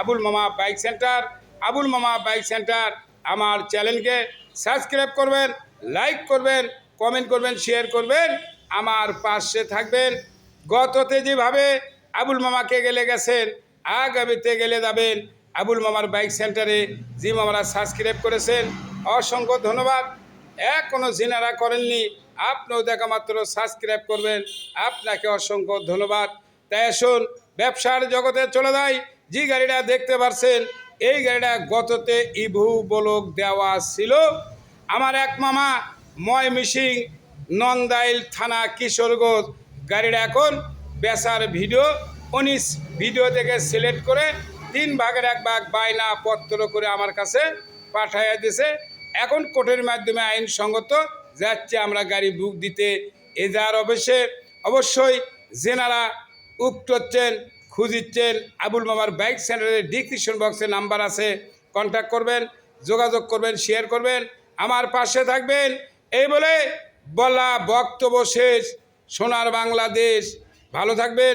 আবুল মামা bike centre. Abul মামা bike centre আমার চ্যানেলকে সাবস্ক্রাইব করবেন, লাইক করবেন, কমেন্ট করবেন, শেয়ার করবেন। আমার পাশে থাকবেন। গততে যেভাবে আবুল মামাকে গেলে গেছেন, আগামীতে গেলে যাবেন। আবুল মামার বাইক সেন্টারে যে মামারা সাবস্ক্রাইব করেছেন, অসংখ্য ধন্যবাদ। এখনও জিনারা করেননি, আপনিও দেখা মাত্র সাবস্ক্রাইব করবেন। আপনাকে অসংখ্য ধন্যবাদ। তাই আসুন, ব্যবসার জগতে চলে যায় যে গাড়িটা দেখতে পারছেন, এই গাড়িটা গততে ইভু বলক দেওয়া ছিল। আমার এক মামা ময় মিসিং নন্দাইল থানা কিশোরগঞ্জ, গাড়িটা এখন বেচার ভিডিও। উনিশ ভিডিও থেকে সিলেক্ট করে তিন ভাগের এক ভাগ বায়না পত্র করে আমার কাছে পাঠাইয়া দিছে। এখন কোর্টের মাধ্যমে আইনসঙ্গত যাচ্ছে আমরা গাড়ি বুক দিতে। এজার অবশ্যে অবশ্যই জেনারা উক্ত হচ্ছেন খুঁজিচ্ছেন আবুল মামার বাইক সেন্টারের ডিসক্রিপশন বক্সে নাম্বার আছে কন্ট্যাক্ট করবেন, যোগাযোগ করবেন শেয়ার করবেন। আমার পাশে থাকবেন, এই বলে বলা বক্তব্য শেষ। সোনার বাংলাদেশ, ভালো থাকবেন,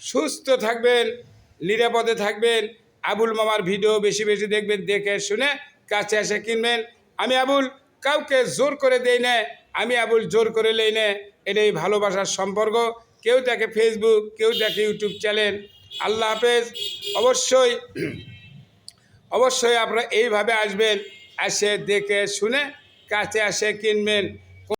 সুস্থ থাকবেন, নিরাপদে থাকবেন। আবুল মামার ভিডিও বেশি বেশি দেখবেন, দেখে শুনে কাছে এসে কিনবেন। আমি আবুল, কাউকে জোর করে দেই না, আমি আবুল জোর করে লেই না। এটাই ভালোবাসার সম্পর্ক। কেউ দেখে ফেসবুক কেউ দেখে ইউটিউব চ্যানেল আল্লাহ হাফেজ অবশ্যই অবশ্যই আপনারা এইভাবে আসবেন এসে দেখে শুনে কাছে এসে কিনবেন।